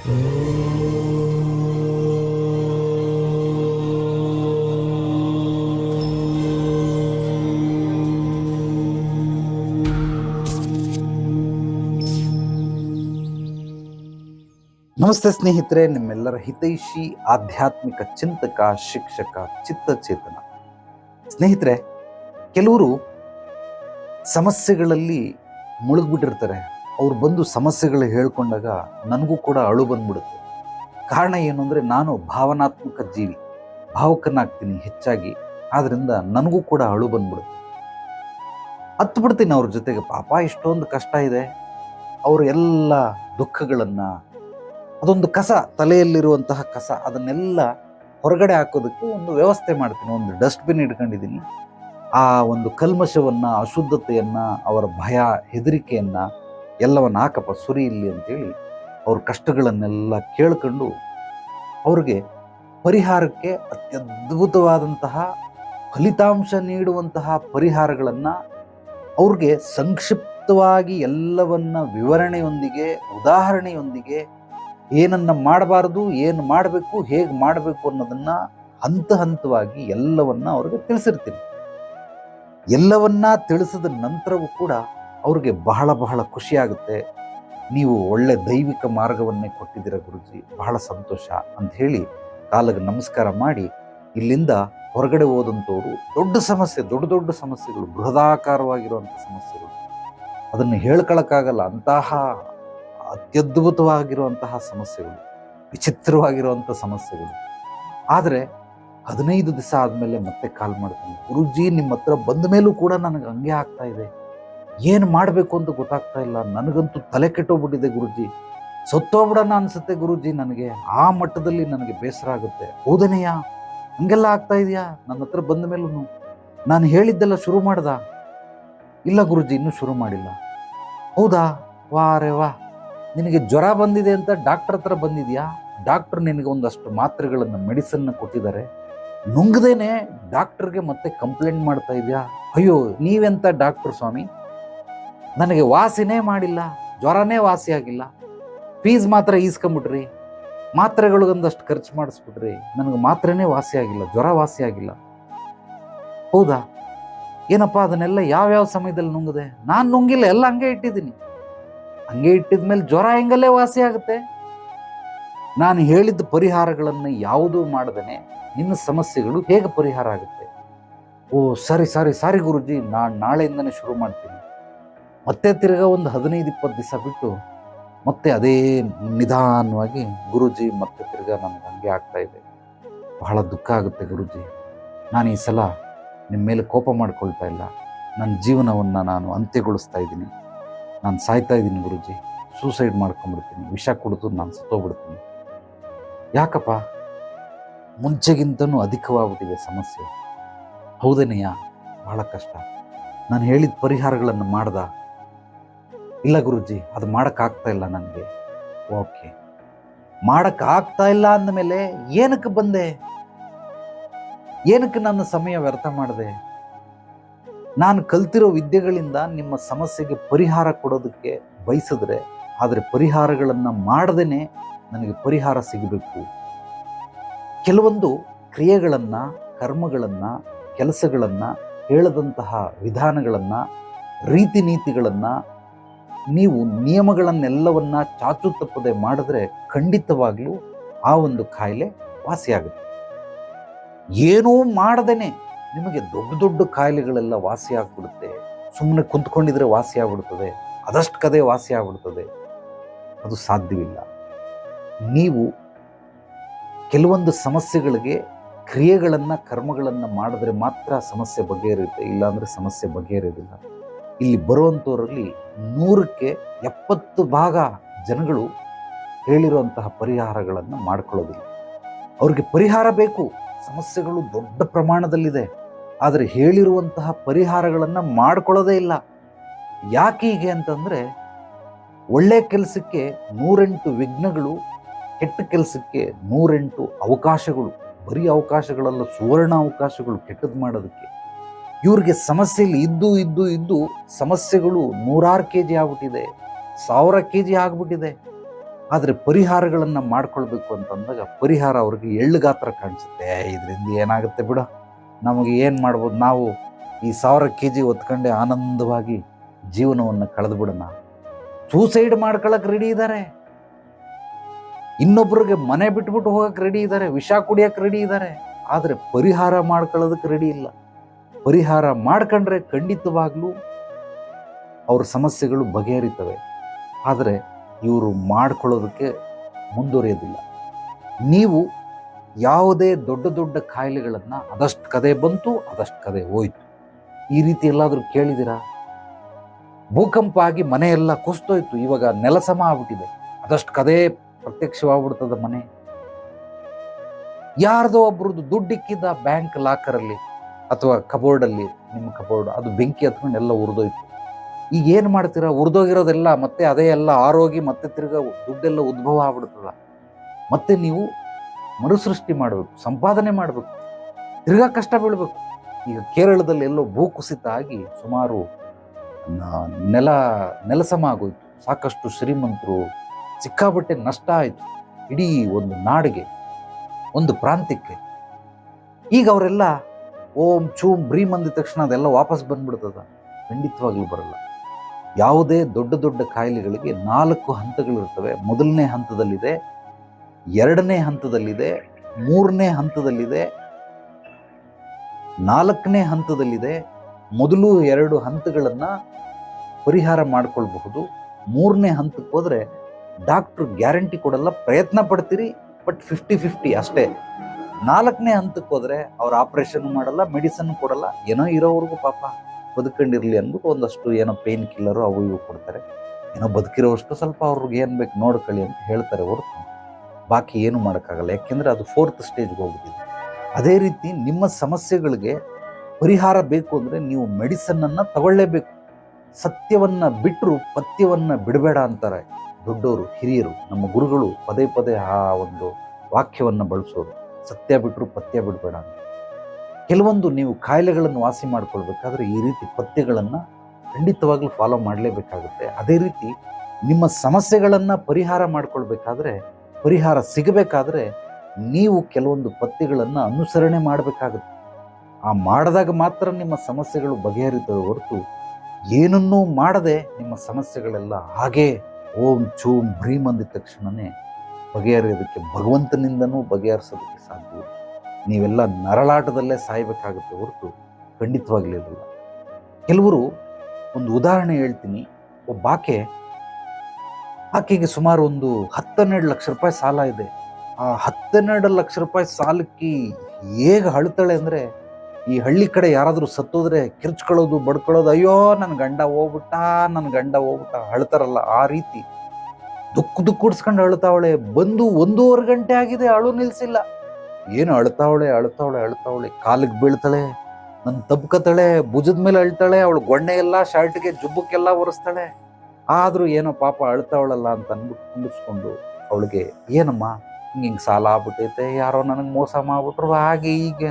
ನಮಸ್ತೆ ಸ್ನೇಹಿತರೆ ನಿಮ್ಮೆಲ್ಲರ ಹಿತೈಷಿ ಆಧ್ಯಾತ್ಮಿಕ ಚಿಂತಕ ಶಿಕ್ಷಕ ಚಿತ್ತಚೇತನ. ಸ್ನೇಹಿತರೆ ಕೆಲವರು ಸಮಸ್ಯೆಗಳಲ್ಲಿ ಮುಳುಗ್ಬಿಟ್ಟಿರ್ತಾರೆ. ಅವ್ರು ಬಂದು ಸಮಸ್ಯೆಗಳು ಹೇಳ್ಕೊಂಡಾಗ ನನಗೂ ಕೂಡ ಅಳು ಬಂದ್ಬಿಡುತ್ತೆ. ಕಾರಣ ಏನು ಅಂದರೆ ನಾನು ಭಾವನಾತ್ಮಕ ಜೀವಿ. ಭಾವುಕನಾಗ್ತೀನಿ ಹೆಚ್ಚಾಗಿ. ಆದ್ದರಿಂದ ನನಗೂ ಕೂಡ ಅಳು ಬಂದ್ಬಿಡುತ್ತೆ. ಹತ್ತು ಬಿಡ್ತೀನಿ ಅವ್ರ ಜೊತೆಗೆ. ಪಾಪ ಇಷ್ಟೊಂದು ಕಷ್ಟ ಇದೆ. ಅವರು ಎಲ್ಲ ದುಃಖಗಳನ್ನು, ಅದೊಂದು ಕಸ, ತಲೆಯಲ್ಲಿರುವಂತಹ ಕಸ, ಅದನ್ನೆಲ್ಲ ಹೊರಗಡೆ ಹಾಕೋದಕ್ಕೆ ಒಂದು ವ್ಯವಸ್ಥೆ ಮಾಡ್ತೀನಿ. ಒಂದು ಡಸ್ಟ್ಬಿನ್ ಇಟ್ಕೊಂಡಿದ್ದೀನಿ. ಆ ಒಂದು ಕಲ್ಮಶವನ್ನು, ಅಶುದ್ಧತೆಯನ್ನು, ಅವರ ಭಯ, ಹೆದರಿಕೆಯನ್ನ ಎಲ್ಲವನ್ನ ಹಾಕಪ್ಪ, ಸುರಿ ಇಲ್ಲಿ ಅಂತೇಳಿ ಅವ್ರ ಕಷ್ಟಗಳನ್ನೆಲ್ಲ ಕೇಳ್ಕೊಂಡು ಅವ್ರಿಗೆ ಪರಿಹಾರಕ್ಕೆ ಅತ್ಯದ್ಭುತವಾದಂತಹ ಫಲಿತಾಂಶ ನೀಡುವಂತಹ ಪರಿಹಾರಗಳನ್ನು ಅವ್ರಿಗೆ ಸಂಕ್ಷಿಪ್ತವಾಗಿ ಎಲ್ಲವನ್ನ ವಿವರಣೆಯೊಂದಿಗೆ, ಉದಾಹರಣೆಯೊಂದಿಗೆ ಏನನ್ನು ಮಾಡಬಾರ್ದು, ಏನು ಮಾಡಬೇಕು, ಹೇಗೆ ಮಾಡಬೇಕು ಅನ್ನೋದನ್ನು ಹಂತ ಹಂತವಾಗಿ ಎಲ್ಲವನ್ನ ಅವ್ರಿಗೆ ತಿಳಿಸಿರ್ತೀನಿ. ಎಲ್ಲವನ್ನ ತಿಳಿಸಿದ ನಂತರವೂ ಕೂಡ ಅವ್ರಿಗೆ ಬಹಳ ಬಹಳ ಖುಷಿಯಾಗುತ್ತೆ ನೀವು ಒಳ್ಳೆ ದೈವಿಕ ಮಾರ್ಗವನ್ನೇ ಕೊಟ್ಟಿದ್ದೀರ ಗುರುಜಿ. ಬಹಳ ಸಂತೋಷ ಅಂತ ಹೇಳಿ ಕಾಲಿಗೆ ನಮಸ್ಕಾರ ಮಾಡಿ ಇಲ್ಲಿಂದ ಹೊರಗಡೆ ಹೋದಂಥವರು ದೊಡ್ಡ ಸಮಸ್ಯೆ, ದೊಡ್ಡ ದೊಡ್ಡ ಸಮಸ್ಯೆಗಳು, ಬೃಹದಾಕಾರವಾಗಿರುವಂಥ ಸಮಸ್ಯೆಗಳು. ಅದನ್ನು ಹೇಳ್ಕೊಳಕ್ಕಾಗಲ್ಲ. ಅಂತಹ ಅತ್ಯದ್ಭುತವಾಗಿರುವಂತಹ ಸಮಸ್ಯೆಗಳು, ವಿಚಿತ್ರವಾಗಿರುವಂಥ ಸಮಸ್ಯೆಗಳು. ಆದರೆ ಹದಿನೈದು ದಿವಸ ಆದಮೇಲೆ ಮತ್ತೆ ಕಾಲ್ ಮಾಡ್ತೀನಿ. ಗುರುಜಿ, ನಿಮ್ಮ ಹತ್ರ ಬಂದ ಮೇಲೂ ಕೂಡ ನನಗೆ ಹಂಗೆ ಆಗ್ತಾ ಇದೆ. ಏನು ಮಾಡಬೇಕು ಅಂತ ಗೊತ್ತಾಗ್ತಾ ಇಲ್ಲ. ನನಗಂತೂ ತಲೆ ಕೆಟ್ಟೋಗ್ಬಿಟ್ಟಿದೆ ಗುರುಜಿ. ಸತ್ತೋಗ್ಬಿಡೋಣ ಅನಿಸುತ್ತೆ ಗುರುಜಿ ನನಗೆ. ಆ ಮಟ್ಟದಲ್ಲಿ ನನಗೆ ಬೇಸರ ಆಗುತ್ತೆ. ಹೌದನೆಯ ಹಂಗೆಲ್ಲ ಆಗ್ತಾ ಇದೆಯಾ? ನನ್ನ ಹತ್ರ ಬಂದ ಮೇಲೂ ನಾನು ಹೇಳಿದ್ದೆಲ್ಲ ಶುರು ಮಾಡ್ದ? ಇಲ್ಲ ಗುರುಜಿ, ಇನ್ನೂ ಶುರು ಮಾಡಿಲ್ಲ. ಹೌದಾ? ವಾ ರೇ ವಾ. ನಿನಗೆ ಜ್ವರ ಬಂದಿದೆ ಅಂತ ಡಾಕ್ಟರ್ ಹತ್ರ ಬಂದಿದೆಯಾ? ಡಾಕ್ಟರ್ ನಿನಗೆ ಒಂದಷ್ಟು ಮಾತ್ರೆಗಳನ್ನು, ಮೆಡಿಸನ್ನ ಕೊಟ್ಟಿದ್ದಾರೆ. ನುಂಗದೇನೆ ಡಾಕ್ಟರ್ಗೆ ಮತ್ತೆ ಕಂಪ್ಲೇಂಟ್ ಮಾಡ್ತಾ ಇದೆಯಾ? ಅಯ್ಯೋ, ನೀವೆಂತ ಡಾಕ್ಟರ್ ಸ್ವಾಮಿ? ನನಗೆ ವಾಸಿನೇ ಮಾಡಿಲ್ಲ, ಜ್ವರನೇ ವಾಸಿಯಾಗಿಲ್ಲ. ಫೀಸ್ ಮಾತ್ರ ಈಸ್ಕೊಂಬಿಟ್ರಿ ಮಾತ್ರೆಗಳಿಗೊಂದಷ್ಟು ಖರ್ಚು ಮಾಡಿಸ್ಬಿಟ್ರಿ, ನನಗೆ ಮಾತ್ರೆನೇ ವಾಸಿಯಾಗಿಲ್ಲ, ಜ್ವರ ವಾಸಿ ಆಗಿಲ್ಲ ಹೌದಾ? ಏನಪ್ಪ ಅದನ್ನೆಲ್ಲ ಯಾವ್ಯಾವ ಸಮಯದಲ್ಲಿ ನುಂಗಿದೆ? ನಾನು ನುಂಗಿಲ್ಲ, ಎಲ್ಲ ಹಂಗೆ ಇಟ್ಟಿದ್ದೀನಿ. ಹಂಗೆ ಇಟ್ಟಿದ್ಮೇಲೆ ಜ್ವರ ಹೆಂಗಲ್ಲೇ ವಾಸಿ ಆಗುತ್ತೆ ನಾನು ಹೇಳಿದ್ದ ಪರಿಹಾರಗಳನ್ನು ಯಾವುದೂ ಮಾಡದೇ ನಿನ್ನ ಸಮಸ್ಯೆಗಳು ಹೇಗೆ ಪರಿಹಾರ ಆಗುತ್ತೆ? ಓ, ಸರಿ ಸರಿ, ಸಾರಿ ಗುರುಜಿ, ನಾನು ನಾಳೆಯಿಂದನೇ ಶುರು ಮಾಡ್ತೀನಿ. ಮತ್ತೆ ತಿರ್ಗಾ ಒಂದು ಹದಿನೈದು, ಇಪ್ಪತ್ತು ದಿವಸ ಬಿಟ್ಟು ಮತ್ತೆ ಅದೇ ನಿಧಾನವಾಗಿ ಗುರುಜಿ ಮತ್ತೆ ತಿರ್ಗಾ ನನಗೆ ಹಂಗೆ ಆಗ್ತಾ ಇದೆ. ಬಹಳ ದುಃಖ ಆಗುತ್ತೆ ಗುರುಜಿ. ನಾನು ಈ ಸಲ ನಿಮ್ಮ ಮೇಲೆ ಕೋಪ ಮಾಡ್ಕೊಳ್ತಾ ಇಲ್ಲ. ನನ್ನ ಜೀವನವನ್ನು ನಾನು ಅಂತ್ಯಗೊಳಿಸ್ತಾ ಇದ್ದೀನಿ. ನಾನು ಸಾಯ್ತಾ ಇದ್ದೀನಿ ಗುರುಜಿ. ಸೂಸೈಡ್ ಮಾಡ್ಕೊಂಡ್ಬಿಡ್ತೀನಿ. ವಿಷ ಕುಡಿದು ನಾನು ಸತ್ತೋಗ್ಬಿಡ್ತೀನಿ. ಯಾಕಪ್ಪ? ಮುಂಚೆಗಿಂತನೂ ಅಧಿಕವಾಗ್ಬಿಟ್ಟಿದೆ ಸಮಸ್ಯೆ. ಹೌದನೆಯಾ ಬಹಳ ಕಷ್ಟ. ನಾನು ಹೇಳಿದ ಪರಿಹಾರಗಳನ್ನು ಮಾಡ್ದ. ಇಲ್ಲ ಗುರುಜಿ, ಅದು ಮಾಡೋಕ್ಕಾಗ್ತಾ ಇಲ್ಲ ನನಗೆ ಓಕೆ. ಮಾಡೋಕ್ಕಾಗ್ತಾ ಇಲ್ಲ ಅಂದಮೇಲೆ ಏನಕ್ಕೆ ಬಂದೆ? ಏನಕ್ಕೆ ನನ್ನ ಸಮಯ ವ್ಯರ್ಥ ಮಾಡಿದೆ? ನಾನು ಕಲ್ತಿರೋ ವಿದ್ಯೆಗಳಿಂದ ನಿಮ್ಮ ಸಮಸ್ಯೆಗೆ ಪರಿಹಾರ ಕೊಡೋದಕ್ಕೆ ಬಯಸಿದ್ರೆ, ಆದರೆ ಪರಿಹಾರಗಳನ್ನು ಮಾಡದೇನೆ ನನಗೆ ಪರಿಹಾರ ಸಿಗಬೇಕು. ಕೆಲವೊಂದು ಕ್ರಿಯೆಗಳನ್ನು, ಕರ್ಮಗಳನ್ನು, ಕೆಲಸಗಳನ್ನು, ಹೇಳದಂತಹ ವಿಧಾನಗಳನ್ನು, ರೀತಿ ನೀತಿಗಳನ್ನು ನೀವು ನಿಯಮಗಳನ್ನೆಲ್ಲವನ್ನ ಚಾಚು ತಪ್ಪದೆ ಮಾಡಿದ್ರೆ ಖಂಡಿತವಾಗ್ಲೂ ಆ ಒಂದು ಕಾಯಿಲೆ ವಾಸಿಯಾಗುತ್ತೆ. ಏನೂ ಮಾಡದೇನೆ ನಿಮಗೆ ದೊಡ್ಡ ದೊಡ್ಡ ಕಾಯಿಲೆಗಳೆಲ್ಲ ವಾಸಿ ಆಗ್ಬಿಡುತ್ತೆ. ಸುಮ್ಮನೆ ಕುಂತ್ಕೊಂಡಿದ್ರೆ ವಾಸಿ ಆಗ್ಬಿಡ್ತದೆ, ಅದಷ್ಟು ಕದೆ ವಾಸಿ ಆಗ್ಬಿಡ್ತದೆ. ಅದು ಸಾಧ್ಯವಿಲ್ಲ. ನೀವು ಕೆಲವೊಂದು ಸಮಸ್ಯೆಗಳಿಗೆ ಕ್ರಿಯೆಗಳನ್ನು, ಕರ್ಮಗಳನ್ನು ಮಾಡಿದ್ರೆ ಮಾತ್ರ ಸಮಸ್ಯೆ ಬಗೆಹರಿಯುತ್ತೆ, ಇಲ್ಲಾಂದರೆ ಸಮಸ್ಯೆ ಬಗೆಹರಿಯೋದಿಲ್ಲ. ಇಲ್ಲಿ ಬರುವಂಥವರಲ್ಲಿ ನೂರಕ್ಕೆ ಎಪ್ಪತ್ತು ಭಾಗ ಜನಗಳು ಹೇಳಿರುವಂತಹ ಪರಿಹಾರಗಳನ್ನು ಮಾಡ್ಕೊಳ್ಳೋದಿಲ್ಲ. ಅವ್ರಿಗೆ ಪರಿಹಾರ ಬೇಕು. ಸಮಸ್ಯೆಗಳು ದೊಡ್ಡ ಪ್ರಮಾಣದಲ್ಲಿದೆ. ಆದರೆ ಹೇಳಿರುವಂತಹ ಪರಿಹಾರಗಳನ್ನು ಮಾಡ್ಕೊಳ್ಳೋದೇ ಇಲ್ಲ. ಯಾಕೆ ಹೀಗೆ ಅಂತಂದರೆ ಒಳ್ಳೆ ಕೆಲಸಕ್ಕೆ ನೂರೆಂಟು ವಿಘ್ನಗಳು, ಕೆಟ್ಟ ಕೆಲಸಕ್ಕೆ ನೂರೆಂಟು ಅವಕಾಶಗಳು, ಬರೀ ಅವಕಾಶಗಳಲ್ಲ, ಸುವರ್ಣ ಅವಕಾಶಗಳು ಕೆಟ್ಟದ್ದು ಮಾಡೋದಕ್ಕೆ. ಇವ್ರಿಗೆ ಸಮಸ್ಯೆಯಲ್ಲಿ ಇದ್ದು ಇದ್ದು ಇದ್ದು ಸಮಸ್ಯೆಗಳು ನೂರಾರು ಕೆ ಜಿ ಆಗ್ಬಿಟ್ಟಿದೆ, ಸಾವಿರ ಕೆ ಜಿ ಆಗ್ಬಿಟ್ಟಿದೆ. ಆದರೆ ಪರಿಹಾರಗಳನ್ನು ಮಾಡ್ಕೊಳ್ಬೇಕು ಅಂತಂದಾಗ ಪರಿಹಾರ ಅವ್ರಿಗೆ ಎಳ್ಳು ಗಾತ್ರ ಕಾಣಿಸುತ್ತೆ. ಇದರಿಂದ ಏನಾಗುತ್ತೆ ಬಿಡ. ನಮಗೆ ಏನು ಮಾಡ್ಬೋದು ನಾವು? ಈ ಸಾವಿರ ಕೆ ಜಿ ಹೊತ್ಕೊಂಡೆ ಆನಂದವಾಗಿ ಜೀವನವನ್ನು ಕಳೆದು ಬಿಡೋಣ ಸೂಸೈಡ್ ಮಾಡ್ಕೊಳಕ್ ರೆಡಿ ಇದ್ದಾರೆ ಇನ್ನೊಬ್ರಿಗೆ ಮನೆ ಬಿಟ್ಬಿಟ್ಟು ಹೋಗಕ್ಕೆ ರೆಡಿ ಇದ್ದಾರೆ ವಿಷ ಕುಡಿಯಕ್ಕೆ ರೆಡಿ ಇದ್ದಾರೆ ಆದರೆ ಪರಿಹಾರ ಮಾಡ್ಕೊಳ್ಳೋದಕ್ಕೆ ರೆಡಿ ಇಲ್ಲ. ಪರಿಹಾರ ಮಾಡ್ಕೊಂಡ್ರೆ ಖಂಡಿತವಾಗ್ಲೂ ಅವ್ರ ಸಮಸ್ಯೆಗಳು ಬಗೆಹರಿತವೆ. ಆದರೆ ಇವರು ಮಾಡ್ಕೊಳ್ಳೋದಕ್ಕೆ ಮುಂದುವರಿಯೋದಿಲ್ಲ. ನೀವು ಯಾವುದೇ ದೊಡ್ಡ ದೊಡ್ಡ ಕಾಯಿಲೆಗಳನ್ನು ಅದಷ್ಟು ಕದೆ ಬಂತು, ಅದಷ್ಟು ಕದೆ ಹೋಯ್ತು. ಈ ರೀತಿ ಎಲ್ಲಾದರೂ ಕೇಳಿದಿರಾ ಭೂಕಂಪ ಆಗಿ ಮನೆಯೆಲ್ಲ ಕುಸ್ತೋಯ್ತು ಇವಾಗ ನೆಲಸಮ ಆಗ್ಬಿಟ್ಟಿದೆ. ಅದಷ್ಟು ಕದೇ ಪ್ರತ್ಯಕ್ಷವಾಗ್ಬಿಡ್ತದ ಮನೆ. ಯಾರ್ದೋ ಒಬ್ರದ್ದು ದುಡ್ಡಿಕ್ಕಿದ್ದ ಬ್ಯಾಂಕ್ ಲಾಕರಲ್ಲಿ ಅಥವಾ ಕಬೋರ್ಡಲ್ಲಿ, ನಿಮ್ಮ ಕಬೋರ್ಡ್, ಅದು ಬೆಂಕಿ ಹತ್ಕೊಂಡು ಎಲ್ಲ ಉರಿದೋಯ್ತು. ಈಗ ಏನು ಮಾಡ್ತೀರಾ? ಉರಿದೋಗಿರೋದೆಲ್ಲ ಮತ್ತೆ ಅದೇ ಎಲ್ಲ ಆರೋಗಿ ಮತ್ತೆ ತಿರ್ಗ ದುಡ್ಡೆಲ್ಲ ಉದ್ಭವ ಆಗ್ಬಿಡ್ತದ ಮತ್ತೆ ನೀವು ಮರುಸೃಷ್ಟಿ ಮಾಡಬೇಕು, ಸಂಪಾದನೆ ಮಾಡಬೇಕು, ತಿರ್ಗಾ ಕಷ್ಟ ಬೀಳಬೇಕು. ಈಗ ಕೇರಳದಲ್ಲಿ ಎಲ್ಲೋ ಭೂಕುಸಿತ ಆಗಿ ಸುಮಾರು ನೆಲ, ನೆಲಸಮ ಆಗೋಯ್ತು. ಸಾಕಷ್ಟು ಶ್ರೀಮಂತರು, ಸಿಕ್ಕಾಪಟ್ಟೆ ನಷ್ಟ ಆಯಿತು. ಇಡೀ ಒಂದು ನಾಡಿಗೆ, ಒಂದು ಪ್ರಾಂತ್ಯಕ್ಕೆ. ಈಗ ಅವರೆಲ್ಲ ಓಂ ಚೂಮ್ ಬ್ರೀಮ್ ಅಂದಿದ ತಕ್ಷಣ ಅದೆಲ್ಲ ವಾಪಸ್ ಬಂದ್ಬಿಡ್ತದ. ಖಂಡಿತವಾಗ್ಲೂ ಬರಲ್ಲ. ಯಾವುದೇ ದೊಡ್ಡ ದೊಡ್ಡ ಕಾಯಿಲೆಗಳಿಗೆ ನಾಲ್ಕು ಹಂತಗಳಿರ್ತವೆ ಮೊದಲನೇ ಹಂತದಲ್ಲಿದೆ, ಎರಡನೇ ಹಂತದಲ್ಲಿದೆ, ಮೂರನೇ ಹಂತದಲ್ಲಿದೆ, ನಾಲ್ಕನೇ ಹಂತದಲ್ಲಿದೆ. ಮೊದಲು ಎರಡು ಹಂತಗಳನ್ನು ಪರಿಹಾರ ಮಾಡಿಕೊಳ್ಬಹುದು. ಮೂರನೇ ಹಂತಕ್ಕೆ ಹೋದರೆ ಡಾಕ್ಟ್ರು ಗ್ಯಾರಂಟಿ ಕೊಡಲ್ಲ. ಪ್ರಯತ್ನ ಪಡ್ತೀರಿ, ಬಟ್ ಫಿಫ್ಟಿ ಫಿಫ್ಟಿ ಅಷ್ಟೇ. ನಾಲ್ಕನೇ ಹಂತಕ್ಕೆ ಹೋದ್ರೆ ಅವ್ರು ಆಪ್ರೇಷನ್ ಮಾಡಲ್ಲ ಮೆಡಿಸನ್ ಕೊಡಲ್ಲ, ಏನೋ ಇರೋವ್ರಿಗೂ ಪಾಪ ಬದುಕೊಂಡಿರಲಿ ಅಂದ್ಬಿಟ್ಟು ಒಂದಷ್ಟು ಏನೋ ಪೇನ್ ಕಿಲ್ಲರು ಅವು ಇವು ಕೊಡ್ತಾರೆ. ಏನೋ ಬದುಕಿರೋಷ್ಟು ಸ್ವಲ್ಪ ಅವ್ರಿಗೆ ಏನು ಬೇಕು ನೋಡ್ಕೊಳ್ಳಿ ಅಂತ ಹೇಳ್ತಾರೆ ಹೊರತು. ಬಾಕಿ ಏನು ಮಾಡೋಕ್ಕಾಗಲ್ಲ. ಯಾಕೆಂದ್ರೆ ಅದು ಫೋರ್ತ್ ಸ್ಟೇಜ್ಗೆ ಹೋಗ್ಬಿಟ್ಟಿದೆ. ಅದೇ ರೀತಿ ನಿಮ್ಮ ಸಮಸ್ಯೆಗಳಿಗೆ ಪರಿಹಾರ ಬೇಕು ಅಂದರೆ ನೀವು ಮೆಡಿಸನ್ನನ್ನು ತಗೊಳ್ಳೇಬೇಕು. ಸತ್ಯವನ್ನ ಬಿಟ್ಟರು ಪಥ್ಯವನ್ನು ಬಿಡಬೇಡ ಅಂತಾರೆ ದೊಡ್ಡವರು, ಹಿರಿಯರು, ನಮ್ಮ ಗುರುಗಳು ಪದೇ ಪದೇ ಆ ಒಂದು ವಾಕ್ಯವನ್ನು ಬಳಸೋರು ಸತ್ಯ ಬಿಟ್ಟರು ಪಥ್ಯ ಬಿಡಬೇಡ ಕೆಲವೊಂದು ನೀವು ಕಾಯಿಲೆಗಳನ್ನು ವಾಸಿ ಮಾಡಿಕೊಳ್ಬೇಕಾದ್ರೆ ಈ ರೀತಿ ಪಥ್ಯಗಳನ್ನು ಖಂಡಿತವಾಗ್ಲೂ ಫಾಲೋ ಮಾಡಲೇಬೇಕಾಗುತ್ತೆ. ಅದೇ ರೀತಿ ನಿಮ್ಮ ಸಮಸ್ಯೆಗಳನ್ನು ಪರಿಹಾರ ಮಾಡಿಕೊಳ್ಬೇಕಾದ್ರೆ, ಪರಿಹಾರ ಸಿಗಬೇಕಾದ್ರೆ ನೀವು ಕೆಲವೊಂದು ಪಥ್ಯಗಳನ್ನು ಅನುಸರಣೆ ಮಾಡಬೇಕಾಗುತ್ತೆ. ಆ ಮಾಡಿದಾಗ ಮಾತ್ರ ನಿಮ್ಮ ಸಮಸ್ಯೆಗಳು ಬಗೆಹರಿತವೆ ಹೊರತು ಏನನ್ನೂ ಮಾಡದೆ ನಿಮ್ಮ ಸಮಸ್ಯೆಗಳೆಲ್ಲ ಹಾಗೇ ಓಂ ಚೂಂ ಭ್ರೀಮ್ ಅಂದಿದ ತಕ್ಷಣವೇ ಬಗೆಹರಿಯೋದಕ್ಕೆ ಭಗವಂತನಿಂದನೂ ಬಗೆಹರಿಸೋದಕ್ಕೆ ಸಾಧ್ಯ ನೀವೆಲ್ಲ ನರಳಾಟದಲ್ಲೇ ಸಾಯಬೇಕಾಗುತ್ತೆ ಹೊರತು ಖಂಡಿತವಾಗ್ಲಿರಲಿಲ್ಲ ಕೆಲವರು ಒಂದು ಉದಾಹರಣೆ ಹೇಳ್ತೀನಿ. ಒಬ್ಬ ಆಕೆ, ಆಕೆಗೆ ಸುಮಾರು ಒಂದು ಹತ್ತೆರಡು ಲಕ್ಷ ರೂಪಾಯಿ ಸಾಲ ಇದೆ. ಆ ಹತ್ತೆರಡು ಲಕ್ಷ ರೂಪಾಯಿ ಸಾಲಕ್ಕೆ ಹೇಗೆ ಅಳ್ತಾಳೆ ಅಂದರೆ, ಈ ಹಳ್ಳಿ ಕಡೆ ಯಾರಾದರೂ ಸತ್ತೋದ್ರೆ ಕಿರ್ಚ್ಕೊಳ್ಳೋದು, ಬಡ್ಕೊಳ್ಳೋದು, ಅಯ್ಯೋ ನನ್ನ ಗಂಡ ಹೋಗ್ಬಿಟ್ಟ ನನ್ನ ಗಂಡ ಹೋಗ್ಬಿಟ್ಟ ಅಳ್ತಾರಲ್ಲ ಆ ರೀತಿ. ದುಃಖ ಉಡ್ಸ್ಕೊಂಡು ಅಳ್ತಾವಳೆ. ಬಂದು ಒಂದೂವರೆ ಗಂಟೆ ಆಗಿದೆ, ಅಳು ನಿಲ್ಸಿಲ್ಲ. ಏನು ಅಳ್ತಾವಳೆ ಅಳ್ತಾವಳೆ ಅಳ್ತಾವಳೆ. ಕಾಲಿಗೆ ಬೀಳ್ತಾಳೆ ನನ್ನ ತಬ್ಕತಾಳೆ, ಭುಜದ ಮೇಲೆ ಅಳ್ತಾಳೆ, ಅವಳು ಗೊಣ್ಣೆ ಎಲ್ಲ ಶರ್ಟ್ಗೆ ಜುಬ್ಬಕ್ಕೆಲ್ಲ ಒರೆಸ್ತಾಳೆ. ಆದರೂ ಏನೋ ಪಾಪ ಅಳ್ತಾವಳಲ್ಲ ಅಂತ ಅಂದ್ಬಿಟ್ಟು ಕುಂಡಿಸ್ಕೊಂಡು ಅವಳಿಗೆ, ಏನಮ್ಮ ಹಿಂಗೆ ಹಿಂಗೆ ಸಾಲ ಆಗ್ಬಿಟ್ಟೈತೆ, ಯಾರೋ ನನಗೆ ಮೋಸ ಮಾಡ್ಬಿಟ್ರು, ಹಾಗೆ ಹೀಗೆ.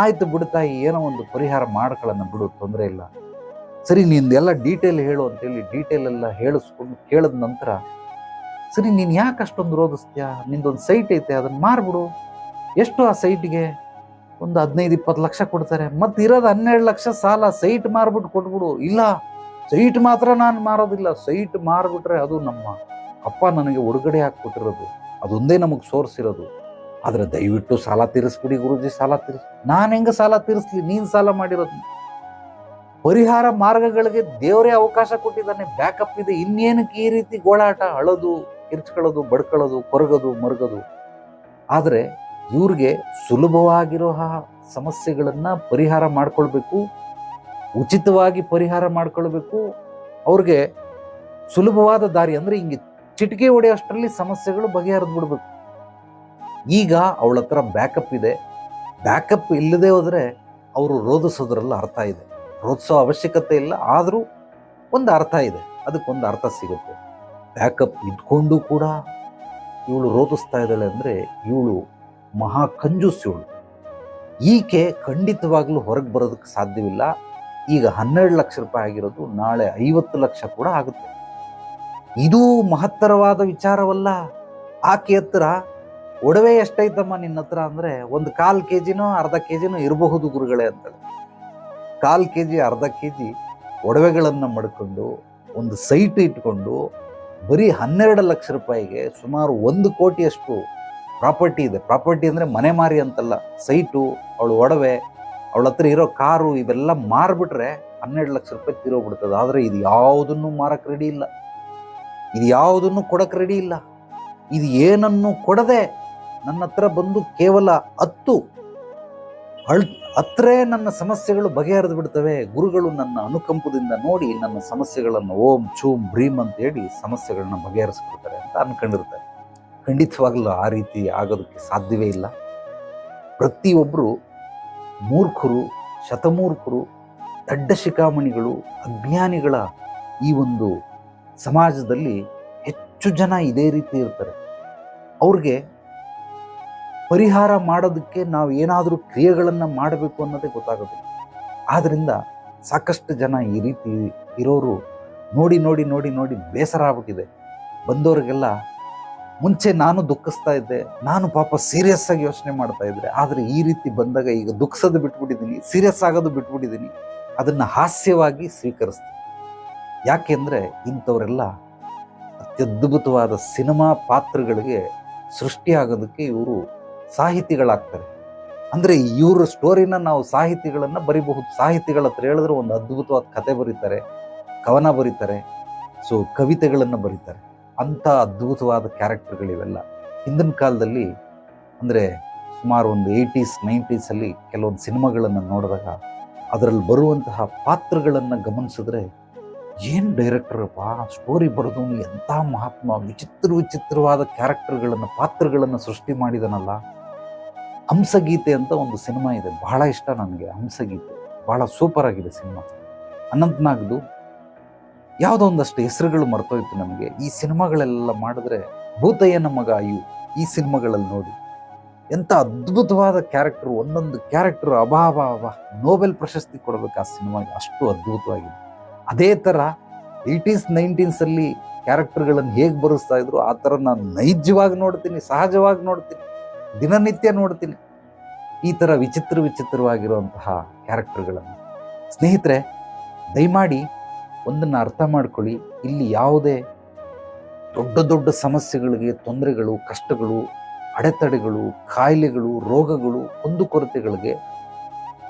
ಆಯ್ತು ಬಿಡ್ತಾಯಿ ಏನೋ ಒಂದು ಪರಿಹಾರ ಮಾಡ್ಕೊಳ್ಳೋಣ ಬಿಡು, ತೊಂದರೆ ಇಲ್ಲ. ಸರಿ, ನಿಂದೆಲ್ಲ ಡೀಟೇಲ್ ಹೇಳು ಅಂತೇಳಿ ಡೀಟೇಲ್ ಎಲ್ಲ ಹೇಳಿಸ್ಕೊಂಡು ಕೇಳಿದ ನಂತರ ಸರಿ, ನೀನು ಯಾಕೆ ಅಷ್ಟೊಂದು ರೋಧಿಸ್ತೀಯಾ? ನಿಂದೊಂದು ಸೈಟ್ ಐತೆ ಅದನ್ನ ಮಾರ್ಬಿಡು. ಎಷ್ಟು ಆ ಸೈಟ್ಗೆ ಒಂದು ಹದಿನೈದು, ಇಪ್ಪತ್ತು ಲಕ್ಷ ಕೊಡ್ತಾರೆ. ಮತ್ತು ಇರೋದು ಹನ್ನೆರಡು ಲಕ್ಷ ಸಾಲ ಸೈಟ್ ಮಾರ್ಬಿಟ್ಟು ಕೊಟ್ಬಿಡು. ಇಲ್ಲ ಸೈಟ್ ಮಾತ್ರ ನಾನು ಮಾರೋದಿಲ್ಲ. ಸೈಟ್ ಮಾರಿಬಿಟ್ರೆ ಅದು ನಮ್ಮ ಅಪ್ಪ ನನಗೆ ಉಡುಗಡೆ ಹಾಕ್ಬಿಟ್ಟಿರೋದು ಅದೊಂದೇ ನಮಗೆ ಸೋರ್ಸ್ ಇರೋದು. ಆದರೆ ದಯವಿಟ್ಟು ಸಾಲ ತೀರಿಸ್ಬಿಡಿ ಗುರುಜಿ, ಸಾಲ ತೀರಿಸ್. ನಾನು ಹೆಂಗೆ ಸಾಲ ತೀರಿಸ್ಲಿ? ನೀನು ಸಾಲ ಮಾಡಿರೋದು. ಪರಿಹಾರ ಮಾರ್ಗಗಳಿಗೆ ದೇವರೇ ಅವಕಾಶ ಕೊಟ್ಟಿದ್ದಾನೆ. ಬ್ಯಾಕಪ್ ಇದೆ. ಇನ್ನೇನಕ್ಕೆ ಈ ರೀತಿ ಗೋಳಾಟ, ಅಳೋದು? ಕಿರ್ಚ್ಕೊಳ್ಳೋದು, ಬಡ್ಕೊಳ್ಳೋದು, ಕೊರಗೋದು, ಮರಗೋದು. ಆದರೆ ಇವ್ರಿಗೆ ಸುಲಭವಾಗಿರೋ ಸಮಸ್ಯೆಗಳನ್ನು ಸಮಸ್ಯೆಗಳನ್ನ ಪರಿಹಾರ ಮಾಡಿಕೊಳ್ಬೇಕು, ಉಚಿತವಾಗಿ ಪರಿಹಾರ ಮಾಡಿಕೊಳ್ಬೇಕು. ಅವ್ರಿಗೆ ಸುಲಭವಾದ ದಾರಿ ಅಂದರೆ ಹಿಂಗೆ ಚಿಟಿಕೆ ಹೊಡೆಯೋಷ್ಟರಲ್ಲಿ ಸಮಸ್ಯೆಗಳು ಬಗೆಹರಿದು ಬಿಡಬೇಕು. ಈಗ ಅವಳ ಹತ್ರ ಬ್ಯಾಕಪ್ ಇದೆ. ಬ್ಯಾಕಪ್ ಇಲ್ಲದೆ ಹೋದರೆ ಅವರು ರೋಧಿಸೋದ್ರಲ್ಲಿ ಅರ್ಥ ಇದೆ. ರೋಧಿಸೋ ಅವಶ್ಯಕತೆ ಇಲ್ಲ, ಆದರೂ ಒಂದು ಅರ್ಥ ಇದೆ. ಅದಕ್ಕೊಂದು ಅರ್ಥ ಸಿಗುತ್ತೆ. ಬ್ಯಾಕಪ್ ಇದ್ಕೊಂಡು ಕೂಡ ಇವಳು ರೋಧಿಸ್ತಾ ಇದ್ದಾಳೆ ಅಂದರೆ ಇವಳು ಮಹಾ ಕಂಜೂಸ್ ಇವಳು. ಈಕೆ ಖಂಡಿತವಾಗ್ಲೂ ಹೊರಗೆ ಬರೋದಕ್ಕೆ ಸಾಧ್ಯವಿಲ್ಲ. ಈಗ ಹನ್ನೆರಡು ಲಕ್ಷ ರೂಪಾಯಿ ಆಗಿರೋದು ನಾಳೆ ಐವತ್ತು ಲಕ್ಷ ಕೂಡ ಆಗುತ್ತೆ. ಇದು ಮಹತ್ತರವಾದ ವಿಚಾರವಲ್ಲ. ಆಕೆ ಹತ್ರ ಒಡವೆ ಎಷ್ಟೈತಮ್ಮ ನಿನ್ನ ಹತ್ರ ಅಂದರೆ ಒಂದು ಕಾಲು ಕೆ ಜಿನೋ ಅರ್ಧ ಕೆ ಜಿನೋ ಇರಬಹುದು ಗುರುಗಳೇ ಅಂತೇಳಿ. ಕಾಲು ಕೆ ಜಿ ಅರ್ಧ ಕೆ ಜಿ ಒಡವೆಗಳನ್ನು ಮಡ್ಕೊಂಡು, ಒಂದು ಸೈಟ್ ಇಟ್ಕೊಂಡು ಬರೀ ಹನ್ನೆರಡು ಲಕ್ಷ ರೂಪಾಯಿಗೆ ಸುಮಾರು ಒಂದು ಕೋಟಿಯಷ್ಟು ಪ್ರಾಪರ್ಟಿ ಇದೆ. ಪ್ರಾಪರ್ಟಿ ಅಂದರೆ ಮನೆ ಮಾರಿ ಅಂತಲ್ಲ. ಸೈಟು, ಅವಳು ಒಡವೆ, ಅವಳ ಹತ್ರ ಇರೋ ಕಾರು ಇವೆಲ್ಲ ಮಾರಿಬಿಟ್ರೆ ಹನ್ನೆರಡು ಲಕ್ಷ ರೂಪಾಯಿ ತೀರೋಗ್ಬಿಡ್ತದೆ ಆದರೆ ಇದು ಯಾವುದನ್ನು ಮಾರಕ್ಕೆ ರೆಡಿ ಇಲ್ಲ. ಇದು ಯಾವುದನ್ನು ಕೊಡಕ್ಕೆ ರೆಡಿ ಇಲ್ಲ. ಇದು ಏನನ್ನು ಕೊಡದೆ ನನ್ನ ಹತ್ರ ಬಂದು ಕೇವಲ ಹತ್ತು ಅಳ್ ಹತ್ರೇ ನನ್ನ ಸಮಸ್ಯೆಗಳು ಬಗೆಹರಿದು ಬಿಡ್ತವೆ. ಗುರುಗಳು ನನ್ನ ಅನುಕಂಪದಿಂದ ನೋಡಿ ನನ್ನ ಸಮಸ್ಯೆಗಳನ್ನು ಓಂ ಚೂಂ ಭ್ರೀಮ್ ಅಂತ ಹೇಳಿ ಸಮಸ್ಯೆಗಳನ್ನ ಬಗೆಹರಿಸ್ಕೊಡ್ತಾರೆ ಅಂತ ಅನ್ಕೊಂಡಿರ್ತಾರೆ. ಖಂಡಿತವಾಗ್ಲೂ ಆ ರೀತಿ ಆಗೋದಕ್ಕೆ ಸಾಧ್ಯವೇ ಇಲ್ಲ. ಪ್ರತಿಯೊಬ್ಬರು ಮೂರ್ಖರು, ಶತಮೂರ್ಖರು, ದಡ್ಡ ಶಿಖಾಮಣಿಗಳು, ಅಜ್ಞಾನಿಗಳ ಈ ಒಂದು ಸಮಾಜದಲ್ಲಿ ಹೆಚ್ಚು ಜನ ಇದೇ ರೀತಿ ಇರ್ತಾರೆ. ಅವ್ರಿಗೆ ಪರಿಹಾರ ಮಾಡೋದಕ್ಕೆ ನಾವು ಏನಾದರೂ ಕ್ರಿಯೆಗಳನ್ನು ಮಾಡಬೇಕು ಅನ್ನೋದೇ ಗೊತ್ತಾಗೋದಿಲ್ಲ. ಆದ್ದರಿಂದ ಸಾಕಷ್ಟು ಜನ ಈ ರೀತಿ ಇರೋರು ನೋಡಿ ನೋಡಿ ನೋಡಿ ನೋಡಿ ಬೇಸರ ಆಗ್ಬಿಟ್ಟಿದೆ. ಬಂದವರಿಗೆಲ್ಲ ಮುಂಚೆ ನಾನು ದುಃಖಿಸ್ತಾ ಇದ್ದೆ, ನಾನು ಪಾಪ ಸೀರಿಯಸ್ ಆಗಿ ಯೋಚನೆ ಮಾಡ್ತಾ ಇದ್ದೆ ಆದರೆ ಈ ರೀತಿ ಬಂದಾಗ ಈಗ ದುಃಖಿಸೋದು ಬಿಟ್ಬಿಟ್ಟಿದ್ದೀನಿ ಸೀರಿಯಸ್ ಆಗೋದು ಬಿಟ್ಬಿಟ್ಟಿದ್ದೀನಿ, ಅದನ್ನು ಹಾಸ್ಯವಾಗಿ ಸ್ವೀಕರಿಸ್ತೀನಿ. ಯಾಕೆಂದರೆ ಇಂಥವರೆಲ್ಲ ಅತ್ಯದ್ಭುತವಾದ ಸಿನಿಮಾ ಪಾತ್ರಗಳಿಗೆ ಸೃಷ್ಟಿಯಾಗೋದಕ್ಕೆ ಇವರು ಸಾಹಿತಿಗಳಾಗ್ತಾರೆ. ಅಂದರೆ ಇವ್ರ ಸ್ಟೋರಿನ ನಾವು ಸಾಹಿತಿಗಳನ್ನು ಬರಿಬಹುದು. ಸಾಹಿತಿಗಳ ಹತ್ರ ಹೇಳಿದ್ರೆ ಒಂದು ಅದ್ಭುತವಾದ ಕತೆ ಬರೀತಾರೆ, ಕವನ ಬರೀತಾರೆ ಸೊ ಕವಿತೆಗಳನ್ನು ಬರೀತಾರೆ. ಅಂಥ ಅದ್ಭುತವಾದ ಕ್ಯಾರೆಕ್ಟರ್ಗಳಿವೆಲ್ಲ. ಹಿಂದಿನ ಕಾಲದಲ್ಲಿ ಅಂದರೆ ಸುಮಾರು ಒಂದು ಏಯ್ಟೀಸ್ ನೈಂಟೀಸಲ್ಲಿ ಕೆಲವೊಂದು ಸಿನಿಮಾಗಳನ್ನು ನೋಡಿದಾಗ ಅದರಲ್ಲಿ ಬರುವಂತಹ ಪಾತ್ರಗಳನ್ನು ಗಮನಿಸಿದ್ರೆ ಏನು ಡೈರೆಕ್ಟರಪ್ಪ ಸ್ಟೋರಿ ಬರೆದು ಎಂಥ ಮಹಾತ್ಮ, ವಿಚಿತ್ರ ವಿಚಿತ್ರವಾದ ಕ್ಯಾರೆಕ್ಟರ್ಗಳನ್ನು ಪಾತ್ರಗಳನ್ನು ಸೃಷ್ಟಿ ಮಾಡಿದನಲ್ಲ. ಹಂಸಗೀತೆ ಅಂತ ಒಂದು ಸಿನಿಮಾ ಇದೆ. ಬಹಳ ಇಷ್ಟ ನನಗೆ ಹಂಸಗೀತೆ. ಬಹಳ ಸೂಪರ್ ಆಗಿದೆ ಸಿನಿಮಾ. ಅನಂತನಾಗ್ದು ಯಾವುದೋ ಒಂದಷ್ಟು ಹೆಸರುಗಳು ಮರ್ತೋಯ್ತು ನಮಗೆ. ಈ ಸಿನಿಮಾಗಳೆಲ್ಲ ಮಾಡಿದ್ರೆ ಭೂತಯ್ಯನ ಮಗ ಅಯ್ಯು ಈ ಸಿನಿಮಾಗಳಲ್ಲಿ ನೋಡಿ. ಎಂಥ ಅದ್ಭುತವಾದ ಕ್ಯಾರೆಕ್ಟರ್ ಒಂದೊಂದು ಕ್ಯಾರೆಕ್ಟರ್ ಅಭಾವ ಅಭಾ ನೋಬೆಲ್ ಪ್ರಶಸ್ತಿ ಕೊಡಬೇಕು ಆ ಸಿನಿಮಾಗೆ. ಅಷ್ಟು ಅದ್ಭುತವಾಗಿದೆ. ಅದೇ ಥರ ಏಯ್ಟೀಸ್ ನೈನ್ಟೀನ್ಸಲ್ಲಿ ಕ್ಯಾರೆಕ್ಟರ್ಗಳನ್ನು ಹೇಗೆ ಬರೆಸ್ತಾ ಇದ್ರು, ಆ ಥರ ನಾನು ನೈಜವಾಗಿ ನೋಡ್ತೀನಿ, ಸಹಜವಾಗಿ ನೋಡ್ತೀನಿ. ದಿನನಿತ್ಯ ನೋಡ್ತೀನಿ. ಈ ಥರ ವಿಚಿತ್ರ ವಿಚಿತ್ರವಾಗಿರುವಂತಹ ಕ್ಯಾರೆಕ್ಟರ್ಗಳನ್ನು. ಸ್ನೇಹಿತರೆ, ದಯಮಾಡಿ ಒಂದನ್ನು ಅರ್ಥ ಮಾಡ್ಕೊಳ್ಳಿ. ಇಲ್ಲಿ ಯಾವುದೇ ದೊಡ್ಡ ದೊಡ್ಡ ಸಮಸ್ಯೆಗಳಿಗೆ ತೊಂದರೆಗಳು, ಕಷ್ಟಗಳು, ಅಡೆತಡೆಗಳು, ಕಾಯಿಲೆಗಳು, ರೋಗಗಳು, ಒಂದು ಕೊರತೆಗಳಿಗೆ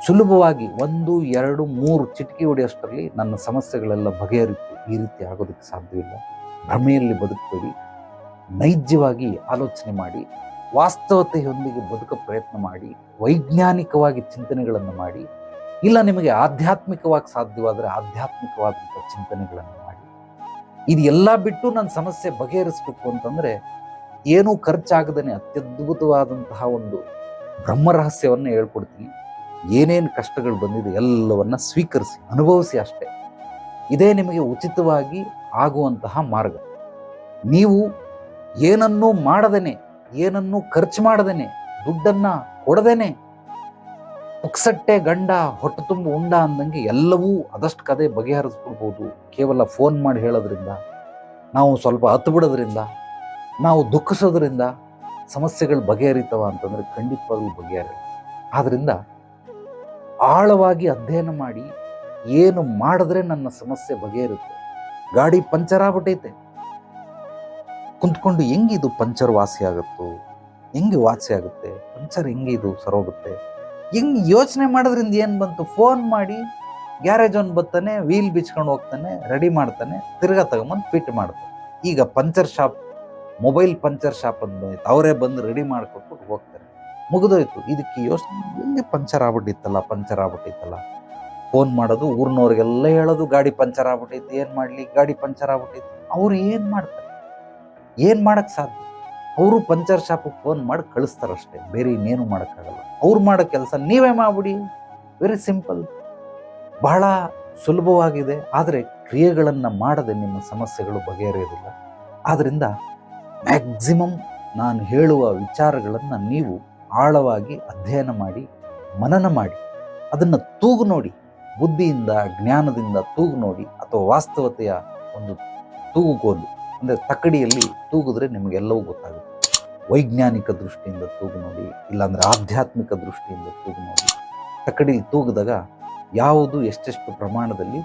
ಸುಲಭವಾಗಿ ಒಂದು, ಎರಡು, ಮೂರು ಚಿಟಕಿ ಹೊಡೆಯಷ್ಟರಲ್ಲಿ ನನ್ನ ಸಮಸ್ಯೆಗಳೆಲ್ಲ ಬಗೆಹರಿತು. ಈ ರೀತಿ ಆಗೋದಕ್ಕೆ ಸಾಧ್ಯವಿಲ್ಲ. ಭ್ರಮೆಯಲ್ಲಿ ಬದುಕಬೇಡಿ. ನೈಜವಾಗಿ ಆಲೋಚನೆ ಮಾಡಿ. ವಾಸ್ತವತೆಯೊಂದಿಗೆ ಬದುಕ ಪ್ರಯತ್ನ ಮಾಡಿ, ವೈಜ್ಞಾನಿಕವಾಗಿ ಚಿಂತನೆಗಳನ್ನು ಮಾಡಿ, ಇಲ್ಲ ನಿಮಗೆ ಆಧ್ಯಾತ್ಮಿಕವಾಗಿ ಸಾಧ್ಯವಾದರೆ ಆಧ್ಯಾತ್ಮಿಕವಾದಂಥ ಚಿಂತನೆಗಳನ್ನು ಮಾಡಿ. ಇದು ಎಲ್ಲ ಬಿಟ್ಟು ನನ್ನ ಸಮಸ್ಯೆ ಬಗೆಹರಿಸಬೇಕು ಅಂತಂದರೆ, ಏನೂ ಖರ್ಚಾಗದೇ ಅತ್ಯದ್ಭುತವಾದಂತಹ ಒಂದು ಬ್ರಹ್ಮ ರಹಸ್ಯವನ್ನು ಹೇಳ್ಕೊಡ್ತೀನಿ. ಏನೇನು ಕಷ್ಟಗಳು ಬಂದಿದೆ ಎಲ್ಲವನ್ನ ಸ್ವೀಕರಿಸಿ, ಅನುಭವಿಸಿ ಅಷ್ಟೇ. ಇದೇ ನಿಮಗೆ ಉಚಿತವಾಗಿ ಆಗುವಂತಹ ಮಾರ್ಗ. ನೀವು ಏನನ್ನೂ ಮಾಡದೇನೆ ಏನನ್ನೂ ಖರ್ಚು ಮಾಡದೇನೆ, ದುಡ್ಡನ್ನ ಕೊಡದೇನೆ. ಪುಕ್ಸಟ್ಟೆ ಗಂಡ ಹೊಟ್ಟೆ ತುಂಬ ಉಂಡ ಅಂದಂಗೆ ಎಲ್ಲವೂ ಅದಷ್ಟು ಕದೆ ಬಗೆಹರಿಸ್ಬಿಡ್ಬೋದು. ಕೇವಲ ಫೋನ್ ಮಾಡಿ ಹೇಳೋದ್ರಿಂದ, ನಾವು ಸ್ವಲ್ಪ ಹತ್ತು ಬಿಡೋದ್ರಿಂದ, ನಾವು ದುಃಖಿಸೋದ್ರಿಂದ ಸಮಸ್ಯೆಗಳು ಬಗೆಹರಿತವ ಅಂತಂದರೆ ಖಂಡಿತವಾಗ್ಲೂ ಬಗೆಹರಿ ಆದ್ದರಿಂದ ಆಳವಾಗಿ ಅಧ್ಯಯನ ಮಾಡಿ, ಏನು ಮಾಡಿದ್ರೆ ನನ್ನ ಸಮಸ್ಯೆ ಬಗೆಹರುತ್ತೆ. ಗಾಡಿ ಪಂಚರ್ ಆಗ್ಬಿಟ್ಟೈತೆ. ಕುಂತ್ಕೊಂಡು ಹೆಂಗಿದು ಪಂಚರ್ ವಾಸಿ ಆಗುತ್ತೋ, ಹೆಂಗೆ ವಾಸಿ ಆಗುತ್ತೆ, ಪಂಚರ್ ಹೆಂಗೆ ಇದು ಸರೋಗುತ್ತೆ, ಹೆಂಗೆ ಯೋಚನೆ ಮಾಡೋದ್ರಿಂದ ಏನು ಬಂತು? ಫೋನ್ ಮಾಡಿ ಗ್ಯಾರೇಜ್ ಒಂದು ಬರ್ತಾನೆ ವೀಲ್ ಬಿಚ್ಕೊಂಡು ಹೋಗ್ತಾನೆ ರೆಡಿ ಮಾಡ್ತಾನೆ, ತಿರ್ಗಾ ತಗೊಂಬಂದು ಫಿಟ್ ಮಾಡ್ತಾನೆ. ಈಗ puncture shop mobile puncture shop ಅಂತ ಬಂದಿತ್ತು. ಅವರೇ ಬಂದು ರೆಡಿ ಮಾಡಿಕೊಟ್ಬಿಟ್ಟು ಹೋಗ್ತಾರೆ. ಮುಗಿದೋಯ್ತು. ಇದಕ್ಕೆ ಯೋಚನೆ ಹೆಂಗೆ ಪಂಚರ್ ಆಗ್ಬಿಟ್ಟಿತ್ತಲ್ಲ ಪಂಚರ್ ಆಗ್ಬಿಟ್ಟಿತ್ತಲ್ಲ? ಫೋನ್ ಮಾಡೋದು, ಊರಿನವ್ರಿಗೆಲ್ಲ ಹೇಳೋದು, ಗಾಡಿ ಪಂಚರ್ ಆಗ್ಬಿಟ್ಟಿತ್ತು, ಏನು ಮಾಡಲಿ, ಗಾಡಿ ಪಂಚರ್ ಆಗ್ಬಿಟ್ಟಿತ್ತು. ಅವ್ರು ಏನು ಮಾಡ್ತಾರೆ? ಏನು ಮಾಡೋಕ್ಕೆ ಸಾಧ್ಯ? ಅವರು ಪಂಚರ್ ಶಾಪಿಗೆ ಫೋನ್ ಮಾಡಿ ಕಳಿಸ್ತಾರಷ್ಟೇ, ಬೇರೆ ಇನ್ನೇನು ಮಾಡೋಕ್ಕಾಗಲ್ಲ. ಅವ್ರು ಮಾಡೋ ಕೆಲಸ ನೀವೇ ಮಾಡ್ಬಿಡಿ ವೆರಿ ಸಿಂಪಲ್ ಬಹಳ ಸುಲಭವಾಗಿದೆ, ಆದರೆ ಕ್ರಿಯೆಗಳನ್ನು ಮಾಡದೆ ನಿಮ್ಮ ಸಮಸ್ಯೆಗಳು ಬಗೆಹರಿಯೋದಿಲ್ಲ. ಆದ್ದರಿಂದ ಮ್ಯಾಕ್ಸಿಮಮ್ ನಾನು ಹೇಳುವ ವಿಚಾರಗಳನ್ನು ನೀವು ಆಳವಾಗಿ ಅಧ್ಯಯನ ಮಾಡಿ, ಮನನ ಮಾಡಿ, ಅದನ್ನು ತೂಗು ನೋಡಿ, ಬುದ್ಧಿಯಿಂದ, ಜ್ಞಾನದಿಂದ ತೂಗು ನೋಡಿ, ಅಥವಾ ವಾಸ್ತವತೆಯ ಒಂದು ತೂಗುಗೋಲು ಅಂದರೆ ತಕ್ಕಡಿಯಲ್ಲಿ ತೂಗಿದ್ರೆ ನಿಮಗೆಲ್ಲವೂ ಗೊತ್ತಾಗುತ್ತೆ. ವೈಜ್ಞಾನಿಕ ದೃಷ್ಟಿಯಿಂದ ತೂಗು ನೋಡಿ, ಇಲ್ಲಾಂದರೆ ಆಧ್ಯಾತ್ಮಿಕ ದೃಷ್ಟಿಯಿಂದ ತೂಗು ನೋಡಿ. ತಕ್ಕಡಿಲಿ ತೂಗಿದಾಗ ಯಾವುದು ಎಷ್ಟೆಷ್ಟು ಪ್ರಮಾಣದಲ್ಲಿ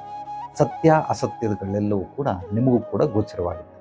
ಸತ್ಯ ಅಸತ್ಯಗಳೆಲ್ಲವೂ ಕೂಡ ನಿಮಗೂ ಕೂಡ ಗೋಚರವಾಗುತ್ತೆ.